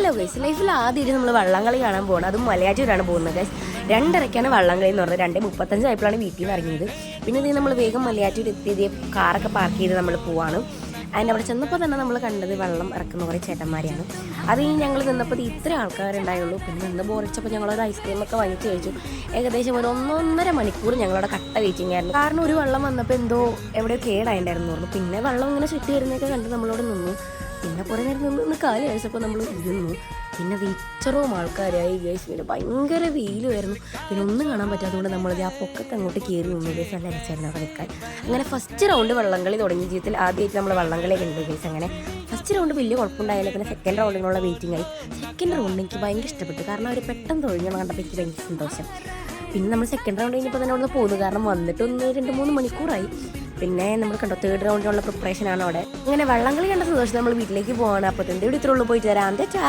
Hello guys ലൈഫിൽ ആദ്യമായിട്ട് നമ്മൾ വള്ളംകളി കാണാൻ പോകണം അതും മലയാറ്റൂരാണ് പോകുന്നത് ഗൈസ് രണ്ടരയ്ക്കാണ് വള്ളംകളി എന്ന് പറഞ്ഞത്. രണ്ട് മുപ്പത്തഞ്ചായപ്പോഴാണ് വീട്ടിൽ നിന്ന് ഇറങ്ങിയത്. പിന്നെ ഇത് നമ്മൾ വേഗം മലയാറ്റൂർ എത്തിയത് കാറൊക്കെ പാർക്ക് ചെയ്ത് നമ്മൾ പോവാണ്. അതിന്റെ അവിടെ ചെന്നപ്പോൾ തന്നെ നമ്മൾ കണ്ടത് വെള്ളം ഇറക്കുന്ന കുറേ ചേട്ടന്മാരെയാണ്. അത് കഴിഞ്ഞ് ഞങ്ങൾ നിന്നപ്പോൾ ഇത് ഇത്ര ആൾക്കാരുണ്ടായുള്ളൂ. പിന്നെ നിന്ന് ബോറിച്ചപ്പോൾ ഞങ്ങളൊരു ഐസ്ക്രീമൊക്കെ വാങ്ങിച്ച് കഴിച്ചു. ഏകദേശം ഒരു ഒന്നൊന്നര മണിക്കൂർ ഞങ്ങളവിടെ കട്ട വെയിറ്റിംഗ് ആയിരുന്നു. കാരണം ഒരു വെള്ളം വന്നപ്പോൾ എന്തോ എവിടെയോ കേടായിട്ടുണ്ടായിരുന്നു പറഞ്ഞു. പിന്നെ വെള്ളം ഇങ്ങനെ ചുറ്റി വരുന്നതൊക്കെ കണ്ട് നമ്മളോട് നിന്നു. പിന്നെ കുറേ നേരം നിന്ന് നിന്ന് കാൽ കഴിച്ചപ്പോൾ നമ്മൾ ഇരുന്നു. പിന്നെ വീച്ചറവും ആൾക്കാരായി. ഗേഴ്സ് പിന്നെ ഭയങ്കര വെയിലുമായിരുന്നു. പിന്നെ ഒന്നും കാണാൻ പറ്റാത്തതുകൊണ്ട് നമ്മൾ ആ പൊക്കത്ത് അങ്ങോട്ട് കയറി നിന്നു. ഗേഴ്സ് നല്ല രസമായിരുന്നു അവിടെ നിൽക്കാൻ. അങ്ങനെ ഫസ്റ്റ് റൗണ്ട് വള്ളംകളി തുടങ്ങി. ജീവിതത്തിൽ ആദ്യമായിട്ട് നമ്മൾ വള്ളംകളി കണ്ടു ഗേഴ്സ് അങ്ങനെ. ഫസ്റ്റ് റൗണ്ട് വലിയ കുഴപ്പമുണ്ടായില്ല. പിന്നെ സെക്കൻഡ് റൗണ്ടിനുള്ള വെയിറ്റിംഗ് ആയി. സെക്കൻഡ് റൗണ്ട് എനിക്ക് ഭയങ്കര ഇഷ്ടപ്പെട്ടു. കാരണം അവർ പെട്ടെന്ന് തൊഴിഞ്ഞു കണ്ടപ്പോൾ എനിക്ക് ഭയങ്കര സന്തോഷം. പിന്നെ നമ്മൾ സെക്കൻഡ് റൗണ്ട് കഴിഞ്ഞപ്പോൾ തന്നെ അവിടെ നിന്ന് പോകുന്നു കാരണം വന്നിട്ട് ഒന്ന് രണ്ട് മൂന്ന് മണിക്കൂറായി. പിന്നെ നമ്മൾ കണ്ടോ തേർഡ് റൗണ്ടിനുള്ള പ്രിപ്പറേഷൻ ആണ് അവിടെ. അങ്ങനെ വള്ളംകളി കണ്ട സന്തോഷം നമ്മൾ വീട്ടിലേക്ക് പോവാണ്. അപ്പോൾ തന്നെ ഇവിടെ ഇത്രയുള്ളൂ പോയിട്ട് തരാം ചാ